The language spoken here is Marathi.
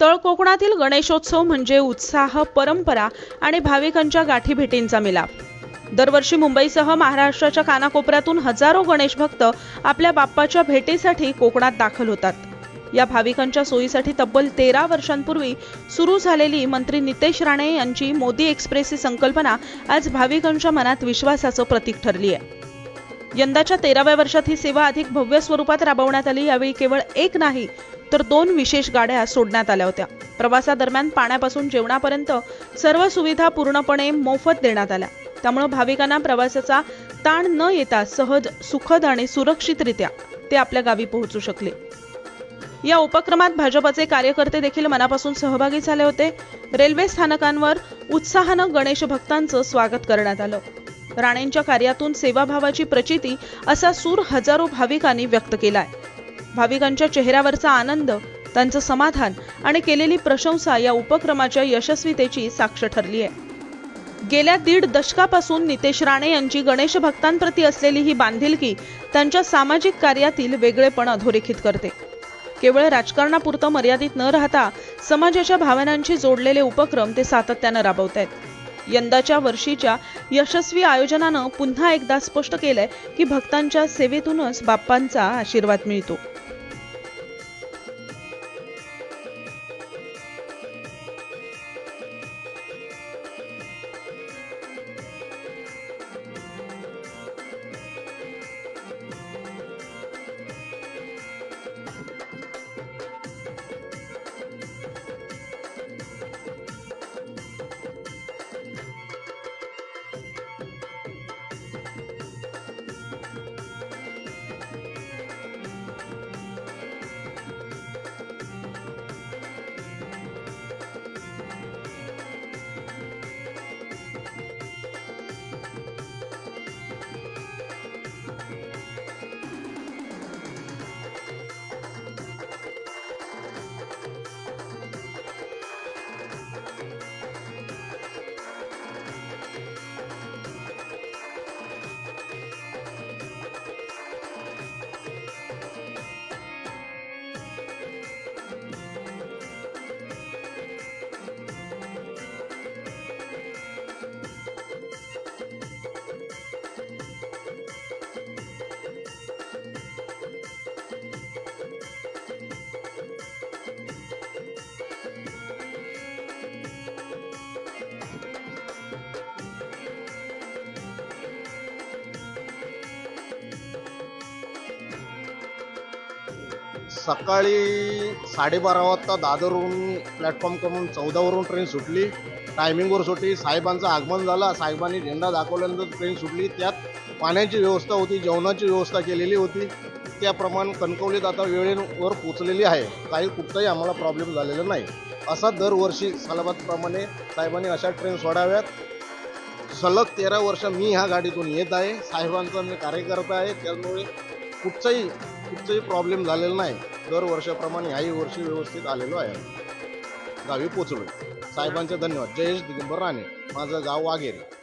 तळ कोकणातील गणेशोत्सव म्हणजे उत्साह परंपरा आणि भाविकांच्या गाठीभेटींचा मिलाप दरवर्षी मुंबईसह महाराष्ट्राच्या कानाकोपऱ्यातून हजारो गणेश भक्त आपल्या बाप्पाच्या भेटीसाठी कोकणात दाखल होतात. या भाविकांच्या सोयीसाठी तब्बल तेरा वर्षांपूर्वी सुरू झालेली मंत्री नितेश राणे यांची मोदी एक्सप्रेस ही संकल्पना आज भाविकांच्या मनात विश्वासाचं प्रतीक ठरली आहे. यंदाच्या तेराव्या वर्षात ही सेवा अधिक भव्य स्वरूपात राबवण्यात आली यावेळी केवळ एक नाही तर दोन विशेष गाड्या सोडण्यात आल्या होत्या. प्रवासादरम्यान पाण्यापासून जेवणापर्यंत सर्व सुविधा पूर्णपणे मोफत देण्यात आल्या. त्यामुळे भाविकांना प्रवासाचा ताण न येता सहज सुखद आणि सुरक्षितरित्या ते आपल्या गावी पोहोचू शकले. या उपक्रमात भाजपचे कार्यकर्ते देखील मनापासून सहभागी झाले होते. रेल्वे स्थानकांवर उत्साहानं गणेश भक्तांचं स्वागत करण्यात आलं. राणेंच्या कार्यातून सेवाभावाची प्रचिती असा सूर हजारो भाविकांनी व्यक्त केलाय. भाविकांच्या चेहऱ्यावरचा आनंद त्यांचं समाधान आणि केलेली प्रशंसा या उपक्रमाच्या यशस्वीतेची साक्ष ठरली आहे. गेल्या दीड दशकापासून नितेश राणे यांची गणेश भक्तांप्रती असलेली ही बांधिलकी त्यांच्या सामाजिक कार्यातील वेगळेपण अधोरेखित करते. केवळ राजकारणापुरतं मर्यादित न राहता समाजाच्या भावनांशी जोडलेले उपक्रम ते सातत्यानं राबवत आहेत. यंदाच्या वर्षीच्या यशस्वी आयोजनानं पुन्हा एकदा स्पष्ट केलंय की भक्तांच्या सेवेतूनच बाप्पांचा आशीर्वाद मिळतो. सकाळी साडेबारा वाजता दादरवरून प्लॅटफॉर्म करून चौदावरून ट्रेन सुटली. टायमिंगवर सुटली. साहेबांचं आगमन झालं. साहेबांनी झेंडा दाखवल्यानंतर ट्रेन सुटली. त्यात पाण्याची व्यवस्था होती. जेवणाची व्यवस्था केलेली होती. त्याप्रमाणे कणकवलीत आता वेळेवर पोचलेली आहे. काही कुठचाही आम्हाला प्रॉब्लेम झालेला नाही. असा दरवर्षी सालाबादप्रमाणे साहेबांनी अशा ट्रेन सोडाव्यात. सलग तेरा वर्ष मी ह्या गाडीतून येत आहे. साहेबांचा मी कार्यकर्ता आहे. त्यामुळे कुठचाही कुठचाही प्रॉब्लेम झालेला नाही. दरवर्षाप्रमाणे ह्याही वर्षी व्यवस्थित आलेलो आहे. गावी पोचलो साहेबांचे धन्यवाद. जयेश दिगंबर राणे. माझं गाव वाघेरी.